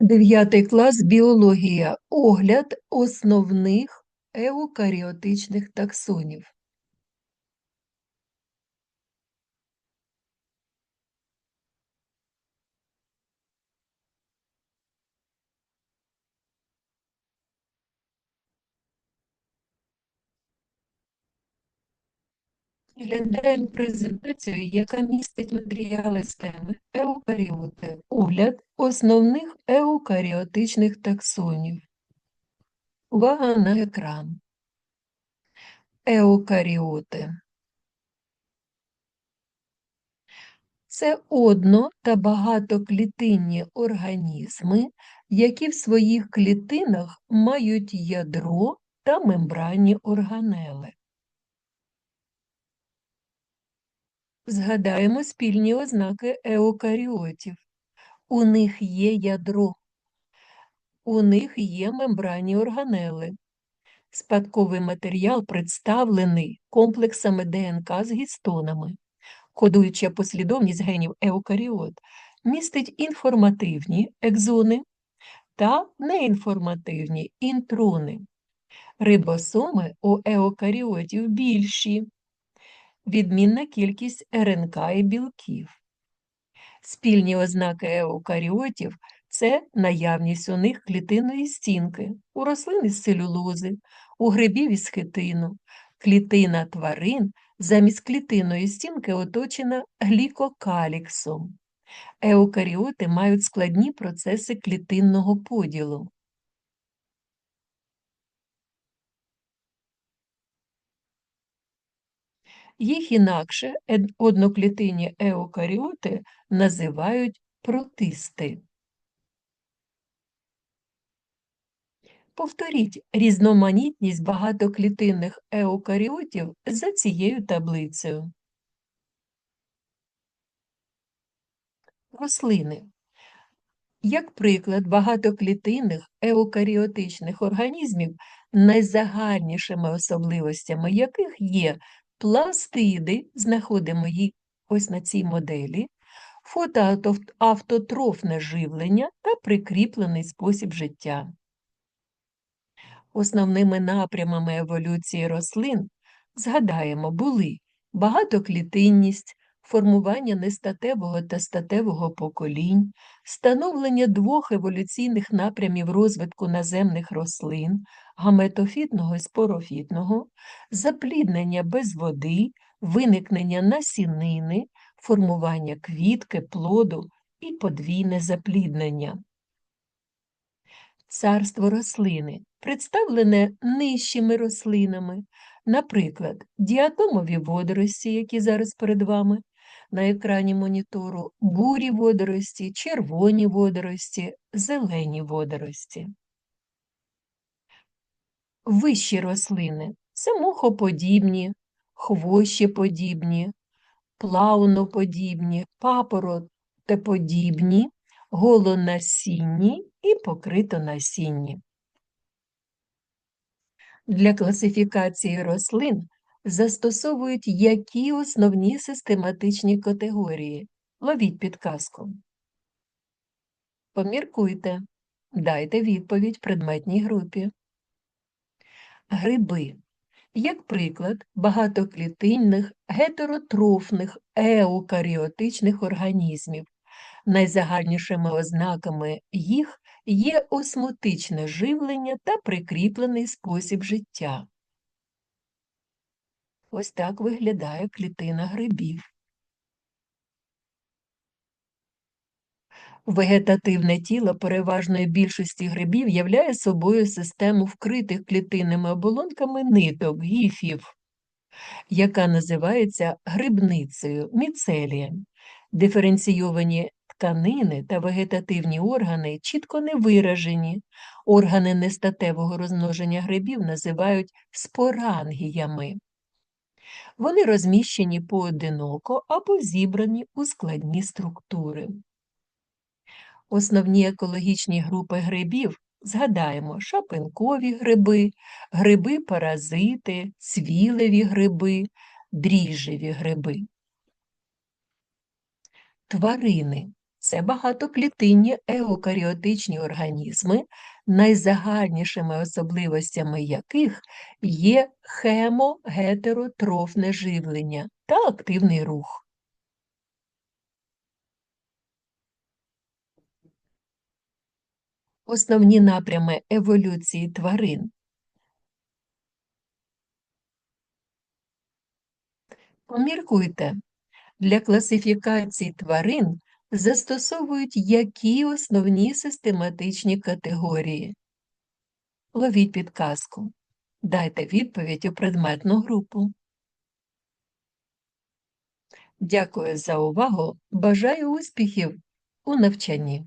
Дев'ятий клас біологія. Огляд основних еукаріотичних таксонів. Розглядаємо презентацію, яка містить матеріали з теми еукаріоти. Огляд основних еукаріотичних таксонів. Увага на екран. Еукаріоти. Це одно- та багатоклітинні організми, які в своїх клітинах мають ядро та мембранні органели. Згадаємо спільні ознаки еукаріотів. У них є ядро, у них є мембранні органели. Спадковий матеріал представлений комплексами ДНК з гістонами. Кодуюча послідовність генів еукаріот містить інформативні екзони та неінформативні інтрони. Рибосоми у еукаріотів більші, відмінна кількість РНК і білків. Спільні ознаки еукаріотів це наявність у них клітинної стінки, у рослин із целюлози, у грибів із хитину. Клітина тварин замість клітинної стінки оточена глікокаліксом. Еукаріоти мають складні процеси клітинного поділу. Їх інакше одноклітинні еукаріоти називають протисти. Повторіть різноманітність багатоклітинних еукаріотів за цією таблицею. Рослини. Як приклад багатоклітинних еукаріотичних організмів, найзагальнішими особливостями яких є пластиди, знаходимо їх ось на цій моделі, фотоавтотрофне живлення та прикріплений спосіб життя. Основними напрямами еволюції рослин, згадаємо, були багатоклітинність, формування нестатевого та статевого поколінь, становлення двох еволюційних напрямів розвитку наземних рослин, гаметофітного і спорофітного, запліднення без води, виникнення насінини, формування квітки, плоду і подвійне запліднення. Царство рослини представлене нижчими рослинами, наприклад, діатомові водорості, які зараз перед вами на екрані монітору, бурі водорості, червоні водорості, зелені водорості. Вищі рослини це мухоподібні, хвощеподібні, плауноподібні, папоротеподібні, голонасінні і покритонасінні. Для класифікації рослин застосовують які основні систематичні категорії. Ловіть підказку. Поміркуйте, дайте відповідь предметній групі. Гриби. Як приклад багатоклітинних гетеротрофних еукаріотичних організмів. Найзагальнішими ознаками їх є осмотичне живлення та прикріплений спосіб життя. Ось так виглядає клітина грибів. Вегетативне тіло переважної більшості грибів являє собою систему вкритих клітинними оболонками ниток, гіфів, яка називається грибницею, міцелієм. Диференційовані тканини та вегетативні органи чітко не виражені. Органи нестатевого розмноження грибів називають спорангіями. Вони розміщені поодиноко або зібрані у складні структури. Основні екологічні групи грибів згадаємо шапинкові гриби, гриби-паразити, цвілеві гриби, дріжджеві гриби. Тварини Це багатоклітинні еукаріотичні організми, найзагальнішими особливостями яких є хемо-гетеротрофне живлення та активний рух. Основні напрями еволюції тварин. Поміркуйте, для класифікації тварин застосовують які основні систематичні категорії? Ловіть підказку. Дайте відповідь у предметну групу. Дякую за увагу. Бажаю успіхів у навчанні.